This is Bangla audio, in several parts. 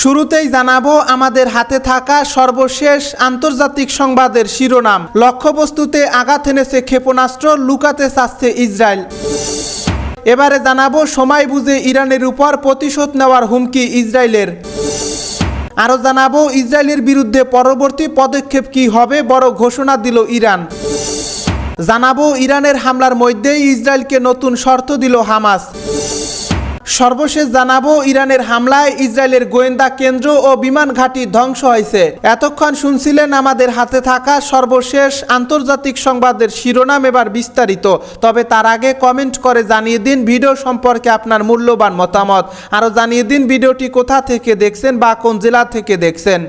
শুরুতেই জানাব, আমাদের হাতে থাকা সর্বশেষ আন্তর্জাতিক সংবাদের শিরোনাম। লক্ষ্যবস্তুতে আঘাত এনেছে ক্ষেপণাস্ত্র, লুকাতে চাচ্ছে ইসরায়েল। এবারে জানাব, সময় বুঝে ইরানের উপর প্রতিশোধ নেওয়ার হুমকি ইসরায়েলের। আরও জানাব, ইসরায়েলের বিরুদ্ধে পরবর্তী পদক্ষেপ কি হবে বড় ঘোষণা দিল ইরান। জানাব, ইরানের হামলার মধ্যেই ইসরায়েলকে নতুন শর্ত দিল হামাস। সর্বশেষ জানাব, ইরানের হামলায় ইসরায়েলের গোয়েন্দা কেন্দ্র ও বিমান ঘাঁটি ধ্বংস হয়েছে। এতক্ষণ শুনছিলেন আমাদের হাতে থাকা সর্বশেষ আন্তর্জাতিক সংবাদের শিরোনাম এবার বিস্তারিত। তবে তার আগে কমেন্ট করে জানিয়ে দিন ভিডিও সম্পর্কে আপনার মূল্যবান মতামত। আরও জানিয়ে দিন ভিডিওটি কোথা থেকে দেখছেন বা কোন জেলা থেকে দেখছেন।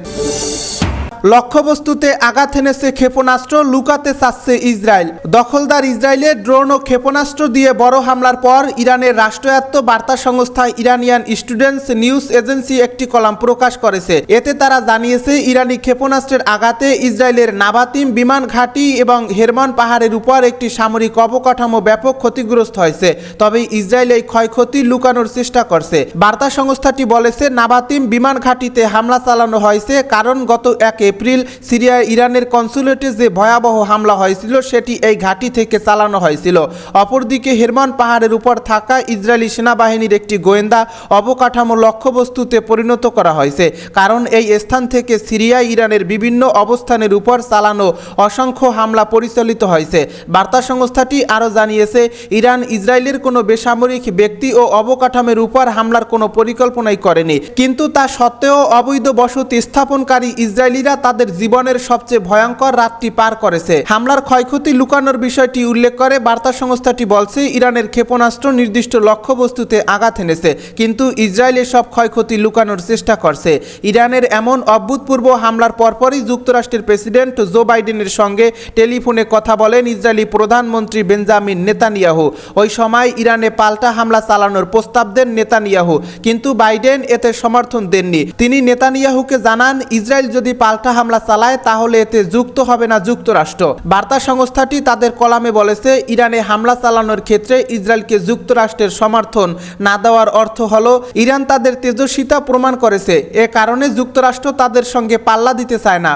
লক্ষ্যবস্তুতে আঘাত এনেছে ক্ষেপণাস্ত্র, লুকাতে চাচ্ছে ইসরায়েল। দখলদার ইসরায়েলের ড্রোন ও ক্ষেপণাস্ত্র দিয়ে বড় হামলার পর ইরানের রাষ্ট্রায়ত্ত বার্তা সংস্থা ইরানিয়ান স্টুডেন্টস নিউজ এজেন্সি একটি কলাম প্রকাশ করেছে। এতে তারা জানিয়েছে, ইরানি ক্ষেপণাস্ত্রের আঘাতে ইসরায়েলের নাবাতিম বিমান ঘাঁটি এবং হেরমন পাহাড়ের উপর একটি সামরিক অবকাঠামো ব্যাপক ক্ষতিগ্রস্ত হয়েছে। তবে ইসরায়েল এই ক্ষয়ক্ষতি লুকানোর চেষ্টা করছে। বার্তা সংস্থাটি বলেছে, নাবাতিম বিমান ঘাঁটিতে হামলা চালানো হয়েছে কারণ গত এক এপ্রিল সিরিয়ায় ইরানের কনসুলেটে যে ভয়াবহ হামলা হয়েছিল, সেটি এই ঘাঁটি থেকে চালানো হয়েছিল। অপরদিকে হেরমান পাহাড়ের উপর থাকা ইসরায়েলি সেনাবাহিনীর একটি গোয়েন্দা অবকাঠামো লক্ষ্যবস্তুতে পরিণত করা হয়েছে। কারণ এই স্থান থেকে সিরিয়ায় ইরানের বিভিন্ন অবস্থানের উপর চালানো অসংখ্য হামলা পরিচালিত হয়েছে। বার্তা সংস্থাটি আরও জানিয়েছে, ইরান ইসরায়েলের কোনো বেসামরিক ব্যক্তি ও অবকাঠামোর উপর হামলার কোনো পরিকল্পনাই করেনি। কিন্তু তা সত্ত্বেও অবৈধ বসতি স্থাপনকারী ইসরায়েলিরা তাদের জীবনের সবচেয়ে ভয়ঙ্কর রাতটি পার করেছে। হামলার ক্ষয়ক্ষতি লুকানোর বিষয়টি উল্লেখ করে বার্তা সংস্থাটি বলছে, ইরানের ক্ষেপণাস্ত্র নির্দিষ্ট লক্ষ্যবস্তুতে আঘাত এনেছে, কিন্তু ইসরায়েল সব ক্ষয়ক্ষতি লুকানোর চেষ্টা করছে। ইরানের এমন অভূতপূর্ব হামলার পরপরই যুক্তরাষ্ট্রের প্রেসিডেন্ট জো বাইডেনের সঙ্গে টেলিফোনে কথা বলেন ইসরায়েলি প্রধানমন্ত্রী বেঞ্জামিন নেতানিয়াহু। ওই সময় ইরানে পাল্টা হামলা চালানোর প্রস্তাব দেন নেতানিয়াহু, কিন্তু বাইডেন এতে সমর্থন দেননি। তিনি নেতানিয়াহুকে জানান, ইসরায়েল যদি পাল্টা হামলা চালায়, তাহলে এতে যুক্ত হবে না যুক্তরাষ্ট্র। বার্তা সংস্থাটি তাদের কলামে বলেছে, ইরানে হামলা চালানোর ক্ষেত্রে ইসরায়েলকে যুক্তরাষ্ট্রের সমর্থন না দেওয়ার অর্থ হল, ইরান তাদের তেজস্বিতা প্রমাণ করেছে। এ কারণে যুক্তরাষ্ট্র তাদের সঙ্গে পাল্লা দিতে চায় না।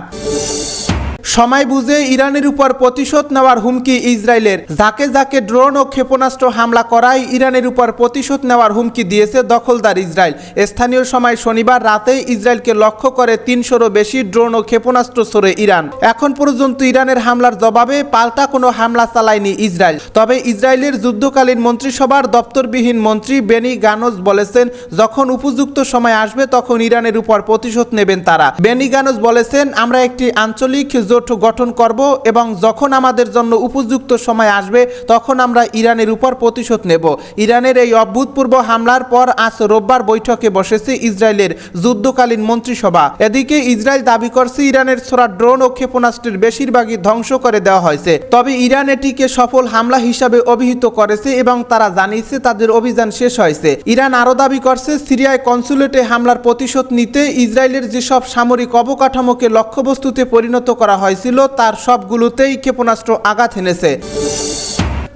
সময় বুঝে ইরানের উপর প্রতিশোধ নেওয়ার হুমকি ইসরায়েলের। যাকে যাকে ড্রোন ও ক্ষেপণাস্ত্র হামলা করায় ইরানের উপর প্রতিশোধ নেওয়ার হুমকি দিয়েছে দখলদার ইসরায়েল। স্থানীয় সময় শনিবার রাতে ইসরায়েলকে লক্ষ্য করে তিনশোরও বেশি ড্রোন ও ক্ষেপণাস্ত্র সরে ইরান। এখন পর্যন্ত ইরানের হামলার জবাবে পাল্টা কোনো হামলা চালায়নি ইসরায়েল। তবে ইসরায়েলের যুদ্ধকালীন মন্ত্রিসভার দপ্তরবিহীন মন্ত্রী বেনি গানোজ বলেছেন, যখন উপযুক্ত সময় আসবে তখন ইরানের উপর প্রতিশোধ নেবেন তারা। বেনি গানোজ বলেছেন, আমরা একটি আঞ্চলিক জোট গঠন করব এবং যখন আমাদের জন্য উপযুক্ত সময় আসবে, তখন আমরা ইরানের উপর প্রতিশোধ নেব। ইরানের এই অভূতপূর্ব হামলার পর আজ রোববার বৈঠকে বসেছে ইসরায়েলের যুদ্ধকালীন মন্ত্রিসভা। এদিকে ইসরায়েল দাবি করছে, ইরানের ছোড়া ড্রোন ও ক্ষেপণাস্ত্রের বেশিরভাগই ধ্বংস করে দেওয়া হয়েছে। তবে ইরান এটিকে সফল হামলা হিসাবে অভিহিত করেছে এবং তারা জানিয়েছে, তাদের অভিযান শেষ হয়েছে। ইরান আরও দাবি করছে, সিরিয়ায় কনসুলেটে হামলার প্রতিশোধ নিতে ইসরায়েলের যেসব সামরিক অবকাঠামোকে লক্ষ্যবস্তুতে পরিণত করা হয়েছিল তার সবগুলোতেই ক্ষেপণাস্ত্র আঘাত এনেছে।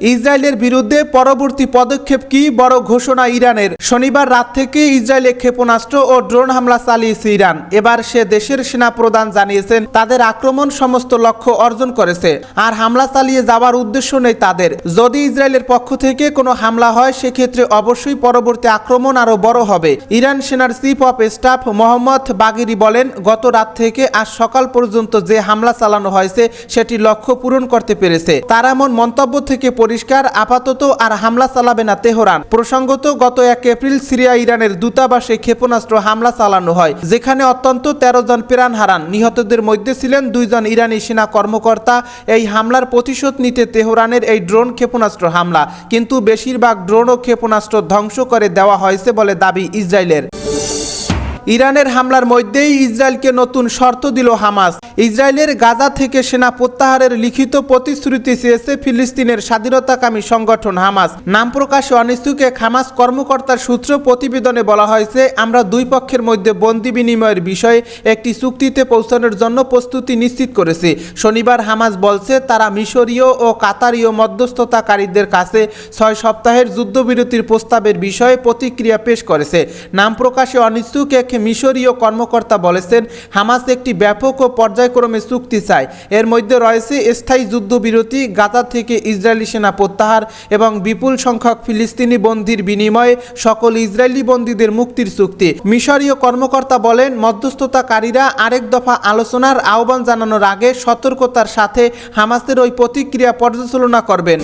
ইসরায়েলের বিরুদ্ধে পরবর্তী পদক্ষেপ কি বড় ঘোষণা ইরানের? শনিবার রাত থেকে ইসরায়েলে ক্ষেপণাস্ত্র ও ড্রোন হামলা চালিয়েছে ইরান। এবার সে দেশের সেনা প্রধান জানিয়েছেন, তাদের আক্রমণ সমস্ত লক্ষ্য অর্জন করেছে। আর হামলা চালিয়ে যাওয়ার উদ্দেশ্য নেই তাদের। যদি ইসরায়েলের পক্ষ থেকে কোনো হামলা হয়, সেক্ষেত্রে অবশ্যই পরবর্তী আক্রমণ আরও বড় হবে। ইরান সেনার chief of staff Mohammad Bagheri বলেন, গত রাত থেকে আজ সকাল পর্যন্ত যে হামলা চালানো হয়েছে, সেটি লক্ষ্য পূরণ করতে পেরেছে। তার এমন মন্তব্য থেকে পরিষ্কার, আপাতত আর হামলা চালাবে না তেহরান। প্রসঙ্গত, গত এক এপ্রিল সিরিয়া ইরানের দূতাবাসে ক্ষেপণাস্ত্র হামলা চালানো হয়, যেখানে অত্যন্ত তেরো জন প্রাণ হারান। নিহতদের মধ্যে ছিলেন দুইজন ইরানি সেনা কর্মকর্তা। এই হামলার প্রতিশোধ নিতে তেহরানের এই ড্রোন ক্ষেপণাস্ত্র হামলা। কিন্তু বেশিরভাগ ড্রোন ও ক্ষেপণাস্ত্র ধ্বংস করে দেওয়া হয়েছে বলে দাবি ইসরায়েলের। ইরানের হামলার মধ্যেই ইসরায়েলকে নতুন শর্ত দিল হামাস। ইসরায়েলের গাজা থেকে সেনা প্রত্যাহারের লিখিত প্রতিশ্রুতি চেয়েছে ফিলিস্তিনের স্বাধীনতাকামী সংগঠন হামাস। নাম প্রকাশে অনিচ্ছুক এক হামাস কর্মকর্তার সূত্র প্রতিবেদনে বলা হয়েছে, আমরা দুই পক্ষের মধ্যে বন্দি বিনিময়ের বিষয়ে একটি চুক্তিতে পৌঁছানোর জন্য প্রস্তুতি নিশ্চিত করেছে। শনিবার হামাস বলছে, তারা মিশরীয় ও কাতারীয় মধ্যস্থতাকারীদের কাছে ছয় সপ্তাহের যুদ্ধবিরতির প্রস্তাবের বিষয়ে প্রতিক্রিয়া পেশ করেছে। নাম প্রকাশে অনিচ্ছুক এক মিশরীয় কর্মকর্তা বলেছেন, হামাস একটি ব্যাপক ও পর্যায়ক্রমে চুক্তি চায়। এর মধ্যে রয়েছে স্থায়ী যুদ্ধবিরতি, গাজা থেকে ইসরায়েলি সেনা প্রত্যাহার এবং বিপুল সংখ্যক ফিলিস্তিনি বন্দির বিনিময়ে সকল ইসরায়েলি বন্দীদের মুক্তির চুক্তি। মিশরীয় কর্মকর্তা বলেন, মধ্যস্থতাকারীরা আরেক দফা আলোচনার আহ্বান জানানোর আগে সতর্কতার সাথে হামাসের ওই প্রতিক্রিয়া পর্যালোচনা করবেন।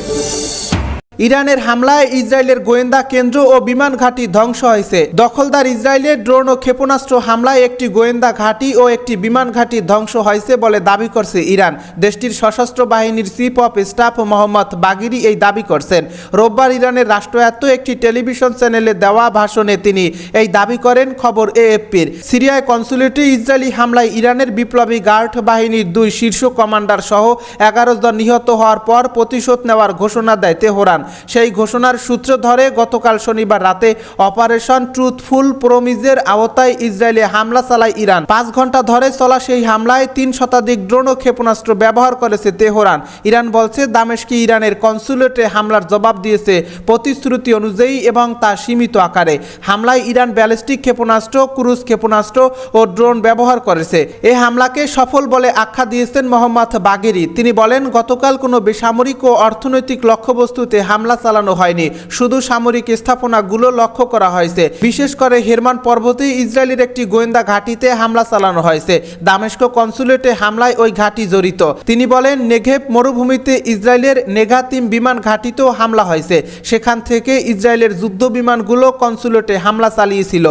ইরানের হামলায় ইসরায়েলের গোয়েন্দা কেন্দ্র ও বিমান ঘাঁটি ধ্বংস হয়েছে। দখলদার ইসরায়েলের ড্রোন ও ক্ষেপণাস্ত্র হামলায় একটি গোয়েন্দা ঘাঁটি ও একটি বিমান ঘাঁটি ধ্বংস হয়েছে বলে দাবি করছে ইরান। দেশটির সশস্ত্র বাহিনীর chief of staff Mohammad Bagheri এই দাবি করছেন। রোববার ইরানের রাষ্ট্রায়ত্ত একটি টেলিভিশন চ্যানেলে দেওয়া ভাষণে তিনি এই দাবি করেন, খবর এএফপির। সিরিয়ায় কনসুলেটে ইসরায়েলি হামলায় ইরানের বিপ্লবী গার্ড বাহিনীর দুই শীর্ষ কমান্ডার সহ এগারো জন নিহত হওয়ার পর প্রতিশোধ নেওয়ার ঘোষণা দেয় তেহরান। সেই ঘোষণার সূত্র ধরে গতকাল শনিবার রাতে অপারেশন ট্রুথফুল প্রমিজের আওতায় ইসরায়েলে হামলা চালায় ইরান। পাঁচ ঘণ্টা ধরে চলা সেই হামলায় তিন শতাধিক ড্রোন ও ক্ষেপণাস্ত্র ব্যবহার করেছে তেহরান। ইরান বলছে দামেশকি ইরানের কনসুলেটে হামলার জবাব দিয়েছে প্রতিশ্রুতি অনুযায়ী এবং তা সীমিত আকারে। হামলায় ইরান ব্যালিস্টিক ক্ষেপণাস্ত্র, ক্রুজ ক্ষেপণাস্ত্র ও ড্রোন ব্যবহার করেছে। এ হামলাকে সফল বলে আখ্যা দিয়েছেন মোহাম্মদ বাগেরি। তিনি বলেন, গতকাল কোনো বেসামরিক ও অর্থনৈতিক লক্ষ্যবস্তুতে হামলা চালানো হয়নি। শুধু সামরিক স্থাপনাগুলো লক্ষ্য করা হয়েছে। বিশেষ করে হেরমান পর্বতে ইসরায়েলের একটি গোয়েন্দা ঘাঁটিতে হামলা চালানো হয়েছে। দামেস্ক কনসুলেটে হামলায় ওই ঘাঁটি জড়িত। তিনি বলেন নেঘেব মরুভূমিতে ইসরায়েলের নেঘাতিম বিমান ঘাঁটিতেও হামলা হয়েছে। সেখান থেকে ইসরায়েলের যুদ্ধ বিমানগুলো কনসুলেটে হামলা চালিয়েছিল।